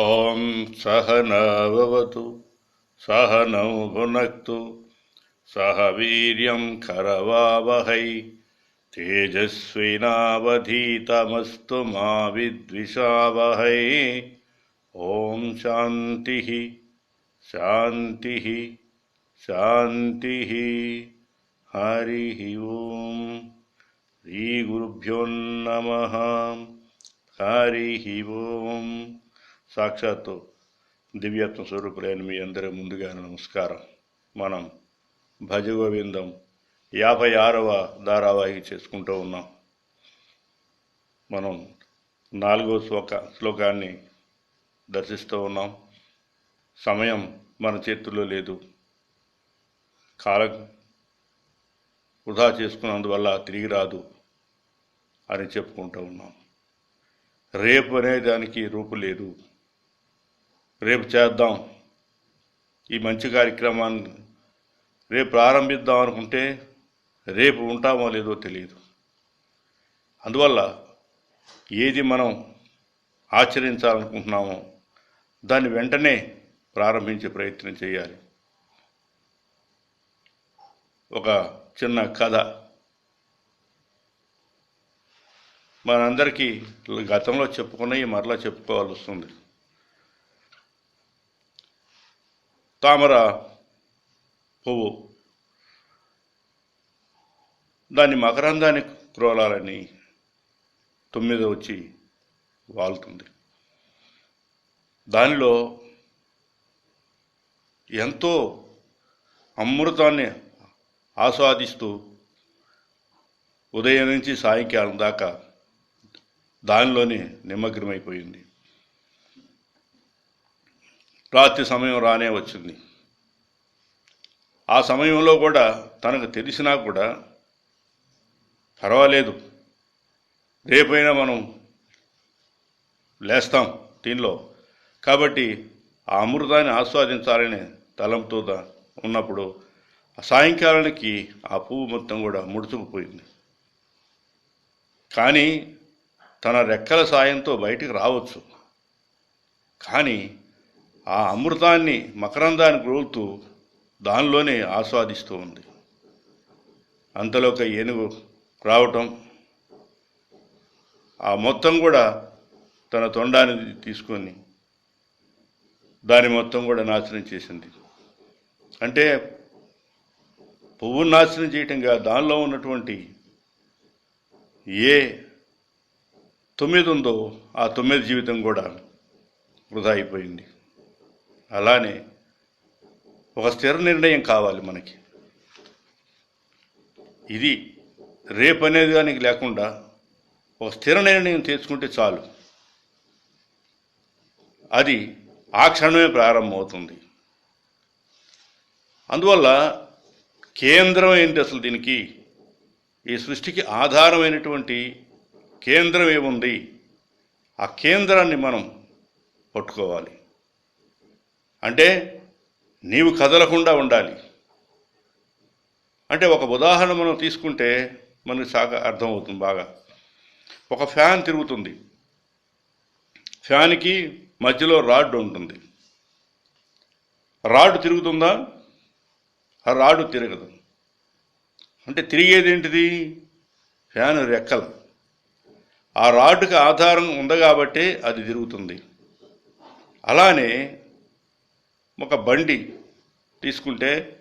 ॐ सहन सहनौ भुनक्तु सह वीर्यं करवावहै तेजस्विनावधीतमस्तु मा विद्विषावहै। ॐ शान्तिः शान्तिः शान्तिः। हरिः ॐ श्रीगुरुभ्यो नमः। हरिः ओं సాక్షాత్తు దివ్యత్వ స్వరూపులైన మీ అందరి ముందుగా నమస్కారం. మనం భజగోవిందం యాభై ఆరవ ధారావాహిక చేసుకుంటూ ఉన్నాం. మనం నాలుగో శ్లోక శ్లోకాన్ని దర్శిస్తూ ఉన్నాం. సమయం మన చేతుల్లో లేదు. కాలం వృధా చేసుకున్నందువల్ల తిరిగి రాదు అని చెప్పుకుంటూ ఉన్నాం. రేపు అనే దానికి రూపు లేదు. రేపు చేద్దాం. ఈ మంచి కార్యక్రమాన్ని రేపు ప్రారంభిద్దాం అనుకుంటే రేపు ఉంటామో లేదో తెలియదు. అందువల్ల ఏది మనం ఆచరించాలనుకుంటున్నామో దాన్ని వెంటనే ప్రారంభించే ప్రయత్నం చేయాలి. ఒక చిన్న కథ. మనందరికీ గతంలో చెప్పుకున్నవి మరలా చెప్పుకోవాల్సి వస్తుంది. తామర పువ్వు. దాన్ని మకరందాన్ని క్రోలాలని తొమ్మిది వచ్చి వాలుతుంది దానిలో ఎంతో అమృతాన్ని ఆస్వాదిస్తూ ఉదయం నుంచి సాయంకాలం దాకా దానిలోనే నిమగ్నమైపోయింది. రాత్రి సమయం రానే వచ్చింది. ఆ సమయంలో కూడా తనకు తెలిసినా కూడా పర్వాలేదు. రేపైనా మనం లేస్తాం దీనిలో. కాబట్టి ఆ అమృతాన్ని ఆస్వాదించాలనే తలంతో ఉన్నప్పుడు సాయంకాలానికి ఆ పువ్వు మొత్తం కూడా ముడుచుకుపోయింది. కానీ తన రెక్కల సాయంతో బయటికి రావచ్చు. కానీ ఆ అమృతాన్ని మకరందాన్ని రోలుతూ దానిలోనే ఆస్వాదిస్తూ ఉంది. అంతలో ఒక ఏనుగు రావటం ఆ మొత్తం కూడా తన తొండాన్ని తీసుకొని దాని మొత్తం కూడా నాశనం చేసింది. అంటే పువ్వును నాశనం చేయటంగా దానిలో ఉన్నటువంటి ఏ తొమ్మిది ఉందో ఆ తొమ్మిది జీవితం కూడా వృధా అయిపోయింది. అలానే ఒక స్థిర నిర్ణయం కావాలి మనకి. ఇది రేపు అనేది దానికి లేకుండా ఒక స్థిర నిర్ణయం తీసుకుంటే చాలు. అది ఆ క్షణమే ప్రారంభమవుతుంది. అందువల్ల కేంద్రం ఏంటి అసలు దీనికి? ఈ సృష్టికి ఆధారమైనటువంటి కేంద్రం ఏముంది? ఆ కేంద్రాన్ని మనం పట్టుకోవాలి. అంటే నీవు కదలకుండా ఉండాలి. అంటే ఒక ఉదాహరణ మనం తీసుకుంటే మనకు సాగా అర్థమవుతుంది బాగా. ఒక ఫ్యాన్ తిరుగుతుంది. ఫ్యాన్కి మధ్యలో రాడ్ ఉంటుంది. రాడ్ తిరుగుతుందా? ఆ రాడు తిరగదు. అంటే తిరిగేది ఏంటిది? ఫ్యాన్ రెక్కలు. ఆ రాడ్కి ఆధారం ఉంది కాబట్టి అది తిరుగుతుంది. అలానే ఒక బండి తీసుకుంటే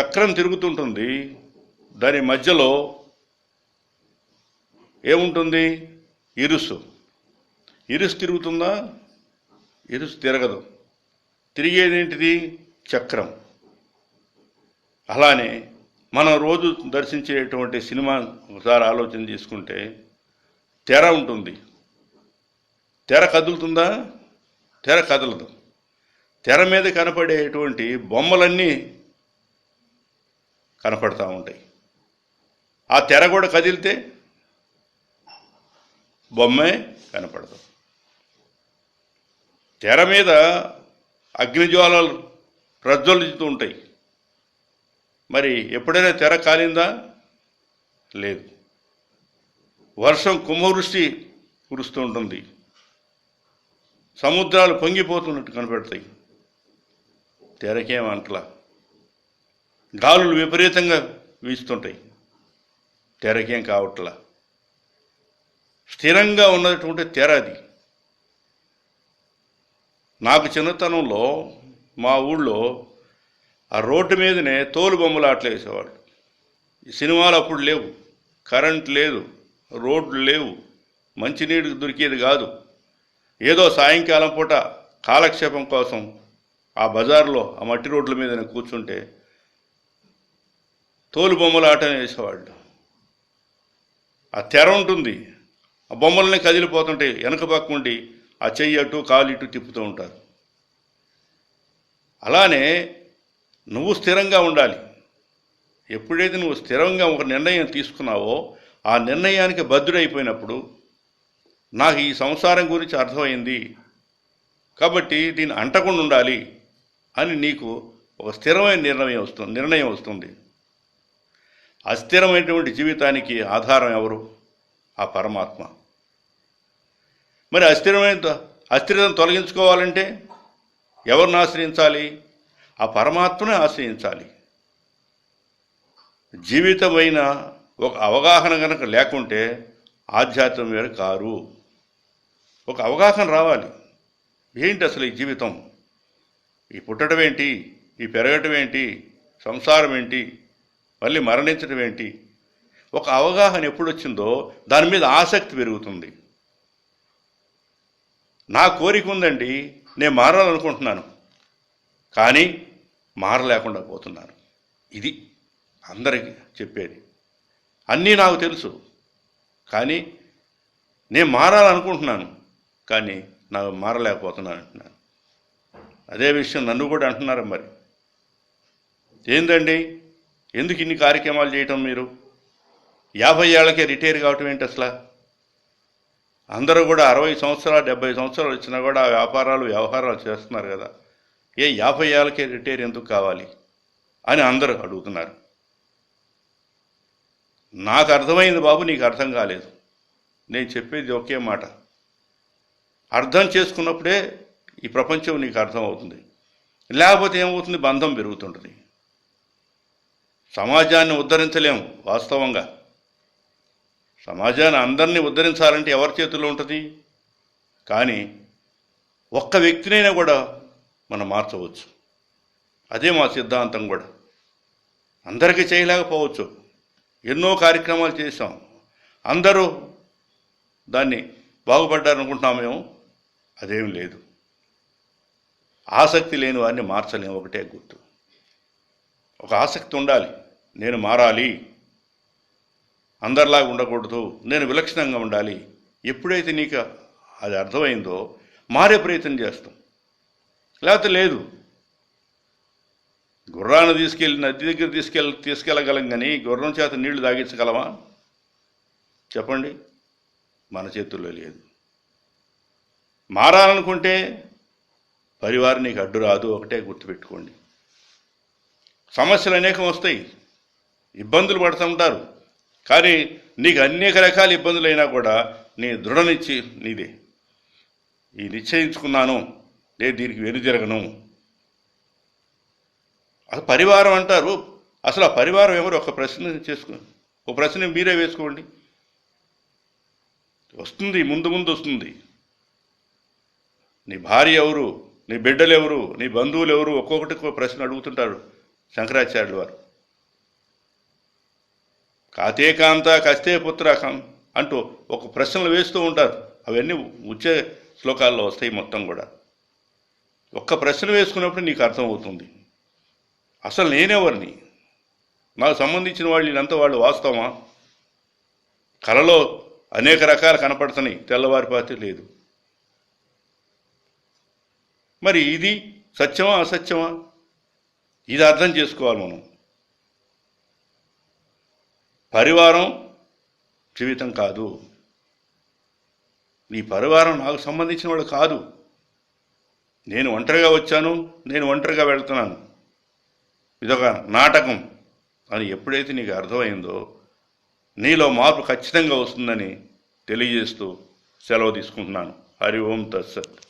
చక్రం తిరుగుతుంటుంది. దాని మధ్యలో ఏముంటుంది? ఇరుసు. ఇరుసు తిరుగుతుందా? ఇరుసు తిరగదు. తిరిగేది ఏంటిది? చక్రం. అలానే మనం రోజు దర్శించేటువంటి సినిమా ఒకసారి ఆలోచన చేసుకుంటే తెర ఉంటుంది. తెర కదులుతుందా? తెర కదలదు. తెర మీద కనపడేటువంటి బొమ్మలన్నీ కనపడతా ఉంటాయి. ఆ తెర కూడా కదిలితే బొమ్మే కనపడదు. తెర మీద అగ్నిజ్వాలలు ప్రజ్వలిస్తూ ఉంటాయి. మరి ఎప్పుడైనా తెర కాలిందా? లేదు. వర్షం కుంభవృష్టి కురుస్తూ ఉంటుంది. సముద్రాలు పొంగిపోతున్నట్టు కనపెడతాయి. తెరకేం అంటలా? గాలులు విపరీతంగా వీస్తుంటాయి. తెరకేం కావట్లా? స్థిరంగా ఉన్నటువంటి తెర అది. నాకు చిన్నతనంలో మా ఊళ్ళో ఆ రోడ్డు మీదనే తోలు బొమ్మలు ఆటలు వేసేవాళ్ళు. సినిమాలు అప్పుడు లేవు. కరెంట్ లేదు. రోడ్లు లేవు. మంచినీరు దొరికేది కాదు. ఏదో సాయంకాలం పూట కాలక్షేపం కోసం ఆ బజార్లో ఆ మట్టి రోడ్ల మీద కూర్చుంటే తోలు బొమ్మల ఆట వేసేవాళ్ళు. ఆ తెర ఉంటుంది. ఆ బొమ్మల్ని కదిలిపోతుంటే వెనక పక్క ఉండి ఆ చెయ్యి అటు కాలు ఇటు తిప్పుతూ ఉంటారు. అలానే నువ్వు స్థిరంగా ఉండాలి. ఎప్పుడైతే నువ్వు స్థిరంగా ఒక నిర్ణయం తీసుకున్నావో ఆ నిర్ణయానికి బద్దుడైపోయినప్పుడు నాకు ఈ సంసారం గురించి అర్థమైంది. కాబట్టి దీన్ని అంటకుండా ఉండాలి. అని నీకు ఒక స్థిరమైన నిర్ణయం వస్తుంది నిర్ణయం వస్తుంది. అస్థిరమైనటువంటి జీవితానికి ఆధారం ఎవరు? ఆ పరమాత్మ. మరి అస్థిరమైన అస్థిరతను తొలగించుకోవాలంటే ఎవరిని ఆశ్రయించాలి? ఆ పరమాత్మనే ఆశ్రయించాలి. జీవితమైన ఒక అవగాహన కనుక లేకుంటే ఆధ్యాత్మం వేరు కారు ఒక అవగాహన రావాలి. ఏంటి అసలు ఈ జీవితం? ఈ పుట్టడం ఏంటి? ఈ పెరగటం ఏంటి? సంసారం ఏంటి? మళ్ళీ మరణించడం ఏంటి? ఒక అవగాహన ఎప్పుడు వచ్చిందో దాని మీద ఆసక్తి పెరుగుతుంది. నా కోరిక ఉందండి నేను మారాలనుకుంటున్నాను. కానీ మారలేకుండా పోతున్నాను. ఇది అందరికీ చెప్పేది. అన్నీ నాకు తెలుసు. కానీ నేను మారాలనుకుంటున్నాను. కానీ నాకు మారలేకపోతున్నాను అంటున్నాను. అదే విషయం నన్ను కూడా అంటున్నారు మరి. ఏందండి? ఎందుకు ఇన్ని కార్యక్రమాలు చేయటం మీరు? యాభై ఏళ్ళకే రిటైర్ కావటం ఏంటి అసలు? అందరూ కూడా అరవై సంవత్సరాలు డెబ్బై సంవత్సరాలు వచ్చినా కూడా వ్యాపారాలు వ్యవహారాలు చేస్తున్నారు కదా. ఏ యాభై ఏళ్ళకే రిటైర్ ఎందుకు కావాలి అని అందరూ అడుగుతున్నారు. నాకు అర్థమైంది బాబు నీకు అర్థం కాలేదు. నేను చెప్పేది ఒకే మాట. అర్థం చేసుకున్నప్పుడే ఈ ప్రపంచం నీకు అర్థం అవుతుంది లేకపోతే ఏమవుతుంది? బంధం పెరుగుతుంటుంది. సమాజాన్ని ఉద్ధరించలేము వాస్తవంగా. సమాజాన్ని అందరినీ ఉద్ధరించాలంటే ఎవరి చేతుల్లో ఉంటుంది? కానీ ఒక్క వ్యక్తినైనా కూడా మనం మార్చవచ్చు. అదే మా సిద్ధాంతం కూడా. అందరికీ చేయలేకపోవచ్చు. ఎన్నో కార్యక్రమాలు చేసాం అందరూ దాన్ని బాగుపడ్డారనుకుంటున్నామేమో అదేం లేదు. ఆసక్తి లేని వారిని మార్చలేము ఒకటే గుర్తు. ఒక ఆసక్తి ఉండాలి. నేను మారాలి. అందరిలాగా ఉండకూడదు. నేను విలక్షణంగా ఉండాలి. ఎప్పుడైతే నీకు అది అర్థమైందో మారే ప్రయత్నం చేస్తాం. లేకపోతే లేదు. గుర్రాన్ని తీసుకెళ్ళి నది దగ్గర తీసుకెళ్ళ తీసుకెళ్ళగలం కానీ గుర్రం చేత నీళ్ళు తాగించగలమా? చెప్పండి. మన చేతుల్లో లేదు. మారాలనుకుంటే పరివారం నీకు అడ్డు రాదు ఒకటే గుర్తుపెట్టుకోండి. సమస్యలు అనేకం వస్తాయి. ఇబ్బందులు పడుతుంటారు కానీ నీకు అనేక రకాల ఇబ్బందులు అయినా కూడా నీ దృఢనిచ్చి నీదే. ఈ నిశ్చయించుకున్నాను నేను దీనికి వెనుదిరగను అది పరివారం అంటారు. అసలు ఆ పరివారం ఎవరు? ఒక ప్రశ్న చేసుకో ఒక ప్రశ్న మీరే వేసుకోండి. వస్తుంది ముందు ముందు వస్తుంది. నీ భార్య ఎవరు? నీ బిడ్డలు ఎవరు నీ బంధువులు ఎవరు ఒక్కొక్కటి ప్రశ్న అడుగుతుంటారు శంకరాచార్యులు వారు. కాతే కాంత కస్తే పుత్రకం అంటూ ఒక ప్రశ్నలు వేస్తూ ఉంటారు. అవన్నీ వచ్చే శ్లోకాల్లో వస్తాయి మొత్తం కూడా. ఒక్క ప్రశ్న వేసుకున్నప్పుడు నీకు అర్థమవుతుంది. అసలు నేనెవరిని? నాకు సంబంధించిన వాళ్ళు వీళ్ళంతా వాళ్ళు వాస్తవమా? కళలో అనేక రకాలు కనపడుతున్నాయి. తెల్లవారిపాతి లేదు. మరి ఇది సత్యమా అసత్యమా? ఇది అర్థం చేసుకోవాలి మనం. పరివారం జీవితం కాదు. నీ పరివారం నాకు సంబంధించిన వాడు కాదు. నేను ఒంటరిగా వచ్చాను నేను ఒంటరిగా వెళ్తున్నాను. ఇదొక నాటకం. అని ఎప్పుడైతే నీకు అర్థమైందో నీలో మార్పు ఖచ్చితంగా వస్తుందని తెలియజేస్తూ సెలవు తీసుకుంటున్నాను. హరి ఓం తత్సత్.